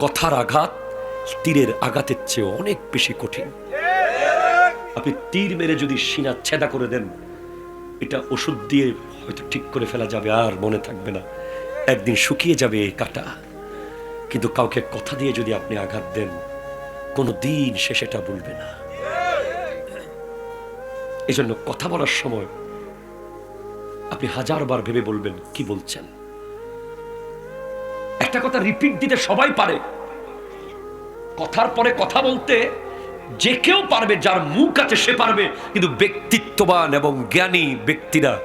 কথার আঘাত তীরের আঘাতের চেয়ে অনেক বেশি কঠিন। আপনি তীর মেরে যদি সিনা ছেদা করে দেন, এটা ওষুধ দিয়ে হয়তো ঠিক করে ফেলা যাবে, আর মনে থাকবে না। একদিন শুকিয়ে যাবে এই কাটা। কিন্তু কাউকে কথা দিয়ে যদি আপনি আঘাত দেন কোনো দিন সে সেটা বলবে না। এজন্য কথা বলার সময় আপনি হাজারবার ভেবে বলবেন, কি বলছেন? একটা কথা রিপিট দিতে সবাই পারে। কথার পরে কথা বলতে যে কেউ পারবে, যার মুখ আছে সে পারবে। কিন্তু ব্যক্তিত্ববান এবং জ্ঞানী ব্যক্তিরা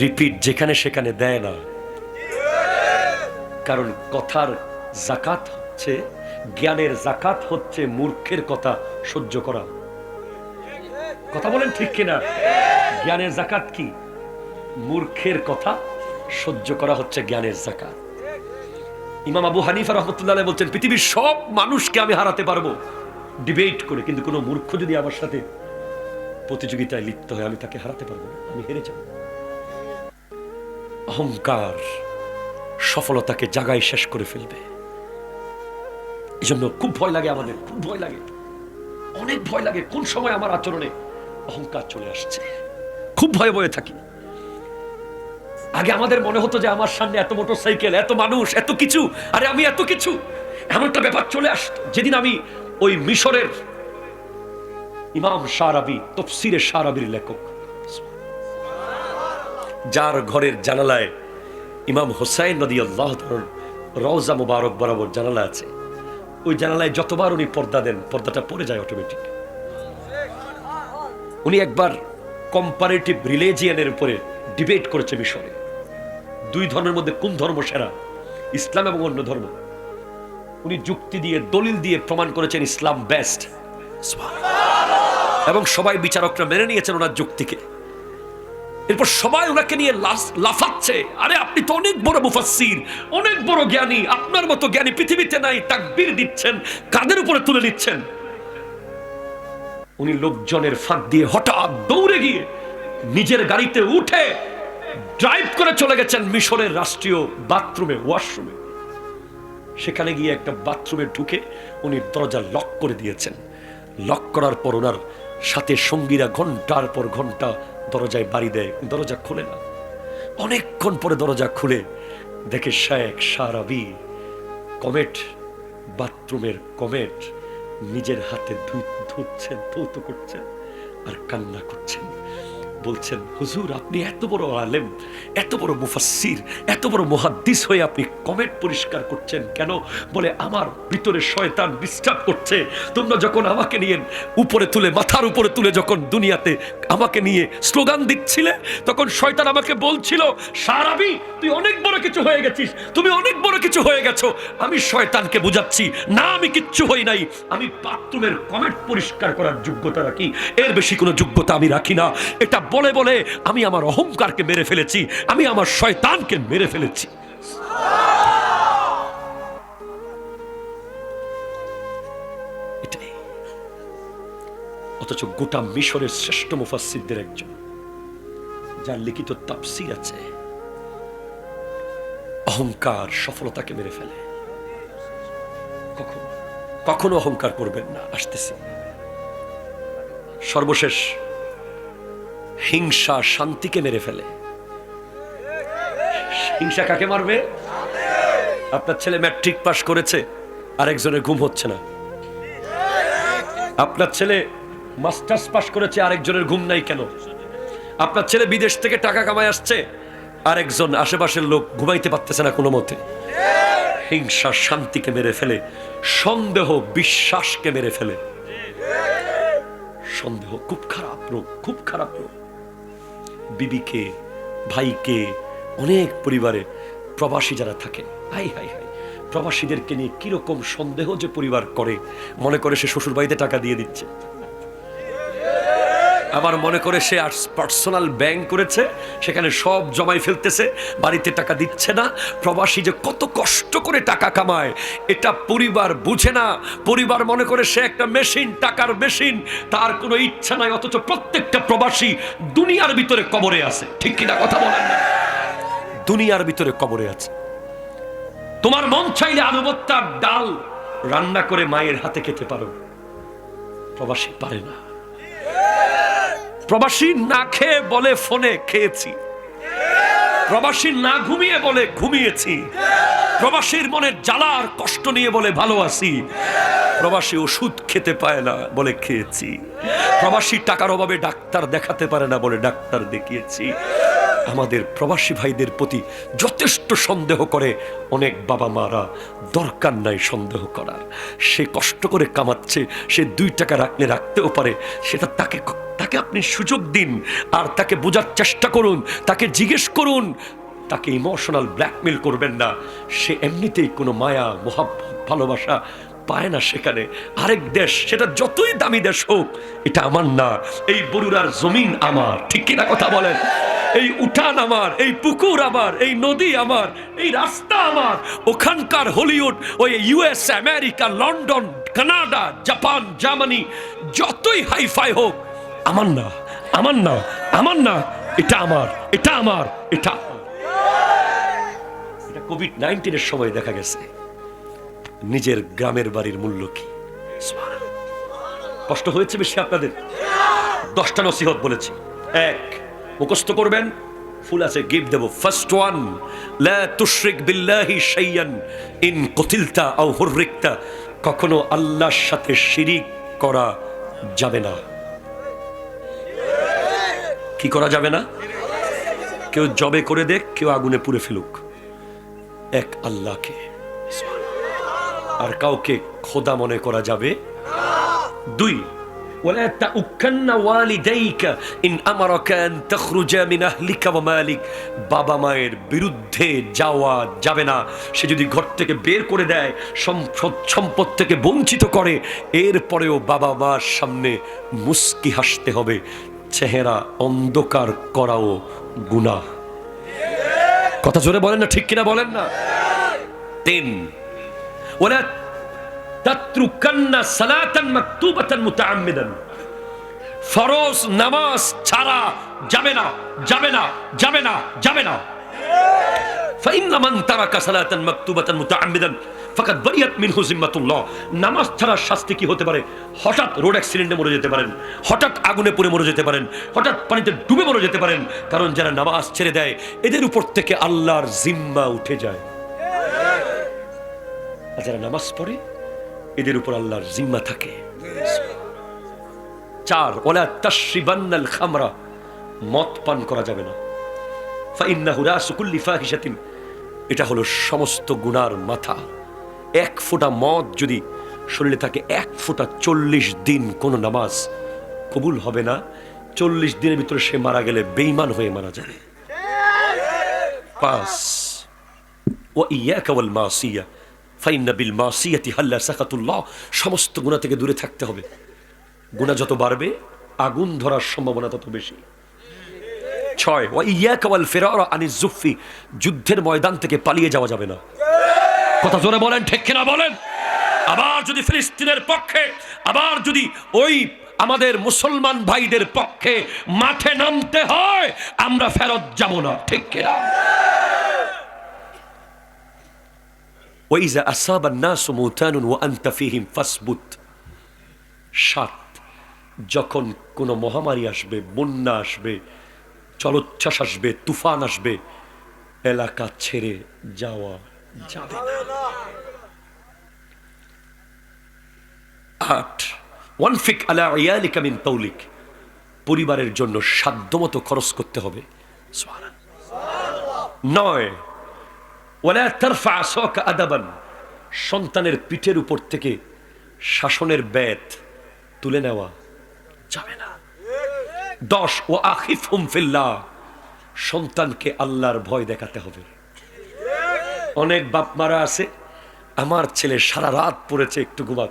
রিপিট যেখানে সেখানে দেয় না। কারণ কথার জাকাত হচ্ছে, জ্ঞানের জাকাত হচ্ছে মূর্খের কথা সহ্য করা। কথা বলেন ঠিক কিনা? জ্ঞানের জাকাত কি? মূর্খের কথা সহ্য করা হচ্ছে জ্ঞানের জাকাত। ইমাম আবু হানিফা রহমতুল্লাহ বলছেন, পৃথিবীর সব মানুষকে আমি হারাতে পারব। ডিবেট করে, কিন্তু কোনো মূর্খ যদি আমার সাথে প্রতিযোগিতায় লিপ্ত হয়, আমি তাকে হারাতে পারব না, আমি হেরে যাব। অহংকার সফলতাকে জাগায় শেষ করে ফেলবে। এই জন্য খুব ভয় লাগে আমাদের, খুব ভয় লাগে। অনেক ভয় লাগে, কোন সময় আমার আচরণে অহংকার চলে আসছে। খুব ভয়ে ভয়ে থাকি। আগে আমাদের মনে হতো যে আমার সামনে এত মোটর সাইকেল এত মানুষ, এত কিছু। আরে আমি এত কিছু। এমন একটা ব্যাপার চলে আসতো। যেদিন আমি ওই মিশরের ইমাম সারাবি তফসিরে সারাবির লেখক। যার ঘরের জানালায় ইমাম হোসাইন নদী আল্লাহ রওজা মুবারক বরাবর জানালা আছে, ওই জানালায় যতবার উনি পর্দা দেন, পর্দাটা পড়ে যায় অটোমেটিক উনি একবার কম্পারেটিভ রিলিজিয়ানের উপরে ডিবেট করেছে মিশরে। দুই ধর্মের মধ্যে কোন ধর্ম সেরা? ইসলাম এবং অন্য ধর্ম। উনি যুক্তি দিয়ে, দলিল দিয়ে প্রমাণ করেছেন ইসলাম বেস্ট এবং সবাই বিচারকরা মেনে নিয়েছেন ওনার যুক্তিকে। এরপর সবাই ওনাকে নিয়ে লাফাচ্ছে। আরে, আপনি তো অনেক বড় মুফাসসির, অনেক বড় জ্ঞানী। আপনার মতো জ্ঞানী পৃথিবীতে নাই, তাকবীর দিচ্ছেন কাদের উপরে তুলে নিচ্ছেন। উনি লোকজনের ফাঁক দিয়ে হঠাৎ দৌড়ে গিয়ে নিজের গাড়িতে উঠে ড্রাইভ করে চলে গেছেন মিশরের রাষ্ট্রীয় বাথরুমে, ওয়াশরুমে। সেখানে গিয়ে একটা বাথরুমে ঢুকে উনি দরজা লক করে দিয়েছেন। লক করার পর ওনার সাথে সঙ্গীরা ঘণ্টার পর ঘণ্টা দরজায় বাড়ি দেয়, দরজা খুলে না। অনেকক্ষণ পরে দরজা খুলে দেখে শেখ সারাবি কমেট, বাথরুমের কমেট নিজের হাতে ধুচ্ছেন, ধৌত করছেন। আর কান্না করছেন। বলছেন, হুজুর, আপনি এত বড় আলেম, এত বড় মুফাসসির, এত বড় মুহাদ্দিস হয়ে আপনি কমেট পরিষ্কার করছেন কেন? বলে, আমার ভিতরে শয়তান ডিস্টার্ব করছে। তোমরা যখন আমাকে নিয়ে উপরে তুলে, মাথার উপরে তুলে যখন দুনিয়াতে আমাকে নিয়ে স্লোগান দিচ্ছিলে, তখন শয়তান আমাকে বলছিল, সারাবি, তুই অনেক বড় কিছু হয়ে গেছিস, তুমি অনেক বড় কিছু হয়ে গেছো। আমি শয়তানকে বুঝাচ্ছি, না আমি কিচ্ছু হই নাই। আমি বাথরুমের কমেট পরিষ্কার করার যোগ্যতা রাখি। এর বেশি কোনো যোগ্যতা আমি রাখি না। এটা বলে বলে আমি আমার অহংকারকে মেরে ফেলেছি। আমি আমার শয়তানকে মেরে ফেলেছি। অথচ গোটা মিশরের শ্রেষ্ঠ মুফাসসিরদের একজন, যার লিখিত তাফসির আছে, অহংকার সফলতাকে মেরে ফেলে। কখনো কখনো অহংকার করবেন না, আসতেছি। সর্বশেষ হিংসা শান্তিকে মেরে ফেলে। হিংসা কাকে মারবে? আপনার ছেলে ম্যাট্রিক পাস করেছে, আরেকজনের ঘুম হচ্ছে না। আপনার ছেলে মাস্টার্স পাস করেছে, আরেকজনের ঘুম নাই কেন? আপনার ছেলে বিদেশ থেকে টাকা কামায় আসছে, আরেকজন আশেপাশের লোক ঘুমাইতে পারতেছে না কোনো মতে। হিংসা শান্তিকে মেরে ফেলে, সন্দেহ, বিশ্বাসকে মেরে ফেলে। সন্দেহ, খুব খারাপ রোগ, খুব খারাপ রোগ। বিবিকে, ভাইকে, অনেক পরিবারে প্রবাসী যারা থাকেন, হাই হাই হাই, প্রবাসীদেরকে নিয়ে কীরকম সন্দেহ যে পরিবার করে, মনে করে সে শ্বশুরবাড়িতে টাকা দিয়ে দিচ্ছে। আবার মনে করে সে আর পার্সোনাল ব্যাংক করেছে, সেখানে সব জমাই ফেলতেছে, বাড়িতে টাকা দিচ্ছে না। প্রবাসী যে কত কষ্ট করে টাকা কামায়, এটা পরিবার বুঝে না। পরিবার মনে করে সে একটা মেশিন টাকার মেশিন তার কোনো ইচ্ছা নাই, অথচ প্রত্যেকটা প্রবাসী দুনিয়ার ভিতরে কবরে আছে। ঠিক কিনা কথা বলেন না? দুনিয়ার ভিতরে কবরে আছে। তোমার মন চাইলে ভর্তার ডাল রান্না করে মায়ের হাতে খেতে পারো। প্রবাসী পারে না। প্রবাসী না খেয়ে বলে ফোনে খেয়েছি। প্রবাসী না ঘুমিয়ে বলে ঘুমিয়েছি। প্রবাসীর মনে জ্বালা আর কষ্ট নিয়ে বলে ভালো আছি প্রবাসী ওষুধ খেতে পায় না বলে খেয়েছি। প্রবাসী টাকার অভাবে ডাক্তার দেখাতে পারে না বলে ডাক্তার দেখিয়েছি। আমাদের প্রবাসী ভাইদের প্রতি যথেষ্ট সন্দেহ করে। অনেক বাবা মারা দরকার নাই সন্দেহ করার। সে কষ্ট করে কামাচ্ছে, সে দুই টাকা রাখলে রাখতেও পারে। সেটা তাকে তাকে আপনি সুযোগ দিন আর তাকে বোঝার চেষ্টা করুন, তাকে জিজ্ঞেস করুন। তাকে ইমোশনাল ব্ল্যাকমেল করবেন না। সে এমনিতেই কোনো মায়া, মহাব্বত, ভালোবাসা পায় না সেখানে। আরেক দেশ, সেটা যতই দামি দেশ হোক, এটা আমার না। এই বরুরার জমিন আমার। ঠিক কিনা কথা বলেন? এই উঠান আমার, এই পুকুর আমার, এই নদী আমার, এই রাস্তা আমার, ওখানকার হলিউড, ওই US America, London, Canada, Japan, Germany, যতই হাইফাই হোক, আমার না আমার না আমার না, এটা আমার এটা আমার, এটা এটা কোভিড নাইন্টিনের সময় দেখা গেছে। নিজের গ্রামের বাড়ির মূল্য কি? কষ্ট হয়েছে বেশি আপনাদের? দশটা নসিহত বলেছি। এক মুখস্থ করবেন। ফুল আছে, গিফট দেব। ফার্স্ট ওয়ান লা তুশরিক বিল্লাহি শাইয়ান ইন কতিলতা আও হুররিকতা। কখনো আল্লাহর সাথে শিরিক করা যাবে না। কি করা যাবে না? কেউ জবে করে দেখ, কেউ আগুনে পুড়ে ফেলুক। এক আল্লাহকে। আর কাউকে খোদা মনে করা যাবে। দুই ولا تؤكن والديك إن أمرك أن تخرج من أهلك ومالك বাবা মায়ের বিরুদ্ধে যাওয়া যাবে না সে যদি ঘর থেকে বের করে দেয় সম্পদ সম্পদ থেকে বঞ্চিত করে এরপরেও বাবা মার সামনে মুস্কি হাসতে হবে চেহারা অন্ধকার করাও গুনাহ কথা জোরে বলেন না ঠিক কিনা বলেন না তিন ولا تتركن صلاة مكتوبة متعمدا ফরজ নামাজ ছাড়া যাবে না যাবে না যাবে না যাবে না فإن من ترك صلاة مكتوبة متعمدا فقد برئت منه ذمة الله নামাজ ছাড়া শাস্তি কি হতে পারে হঠাৎ রোড অ্যাক্সিডেন্টে মরে যেতে পারেন হঠাৎ আগুনে পুড়ে মরে যেতে পারেন হঠাৎ পানিতে ডুবে মরে যেতে পারেন কারণ যারা নামাজ ছেড়ে দেয় এদের উপর থেকে আল্লাহর জিম্মা উঠে যায় আর যারা নামাজ পড়ে এদের উপর আল্লাহর জিম্মা থাকে। চার ওলা তাশরিবান্নাল খামরা, মদ পান করা যাবে না। ফাইন্নাহু রাসু কুল্লি ফাহিশাতিন, এটা হলো সমস্ত গুনার মাথা। এক ফোঁটা মদ যদি শরীরে থাকে, এক ফোঁটা চল্লিশ দিন কোনো নামাজ কবুল হবে না। চল্লিশ দিনের ভিতরে সে মারা গেলে বেইমান হয়ে মারা যাবে। পাঁচ ও ইয়াকা ওয়াল মাসিয়া ফাইন্না মাসিয়াতি হাল্লা সাকাতুল্লাহ। সমস্ত গুণা থেকে দূরে থাকতে হবে। গুণা যত বাড়বে, আগুন ধরার সম্ভাবনা তত বেশি। ছয়, ওয়া ফিরারা আনি জুফি যুদ্ধের ময়দান থেকে পালিয়ে যাওয়া যাবে না। কথা জোরে বলেন, ঠিক কিনা বলেন? আবার যদি ফিলিস্তিনের পক্ষে, আবার যদি ওই আমাদের মুসলমান ভাইদের পক্ষে মাঠে নামতে হয়, আমরা ফেরত যাব না, ঠিক কিনা? وإذا أصاب الناس موتان ও فيهم ফাসবুত সাত যখন কোনো মহামারী আসবে, বন্যা আসবে চলোচ্ছ্বাস আসবে, তুফান আসবে, এলাকা ছেড়ে যাওয়া যাবে না। আট, ওয়ানফিক আলা ইয়ালিকা মিন তৌলিক পরিবারের জন্য সাধ্যমতো খরচ করতে হবে। নয় ওয়ালা তারফা আসাকা আদাবান। সন্তানের পিঠের উপর থেকে শাসনের ব্যাত তুলে নেওয়া যাবে না। দশ ও আখিফ হুম ফিল্লাহ। সন্তানকে আল্লাহর ভয় দেখাতে হবে। অনেক বাপ মারা আছে, আমার ছেলে সারা রাত পড়েছে একটু ঘুমাক।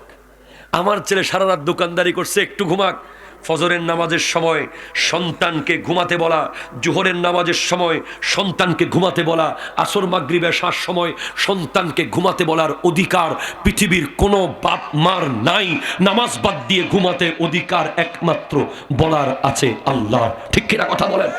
আমার ছেলে সারা রাত দোকানদারি করছে একটু ঘুমাক। ফজরের নামাজের সময় সন্তানকে ঘুমাতে বলা, জোহরের নামাজের সময় সন্তানকে ঘুমাতে বলা, আসর মাগরি আসার সময় সন্তানকে ঘুমাতে বলার অধিকার পৃথিবীর কোনো বাপ, মার নাই। নামাজ বাদ দিয়ে ঘুমাতে অধিকার একমাত্র বলার আছে আল্লাহ। ঠিক কিনা কথা বলেন?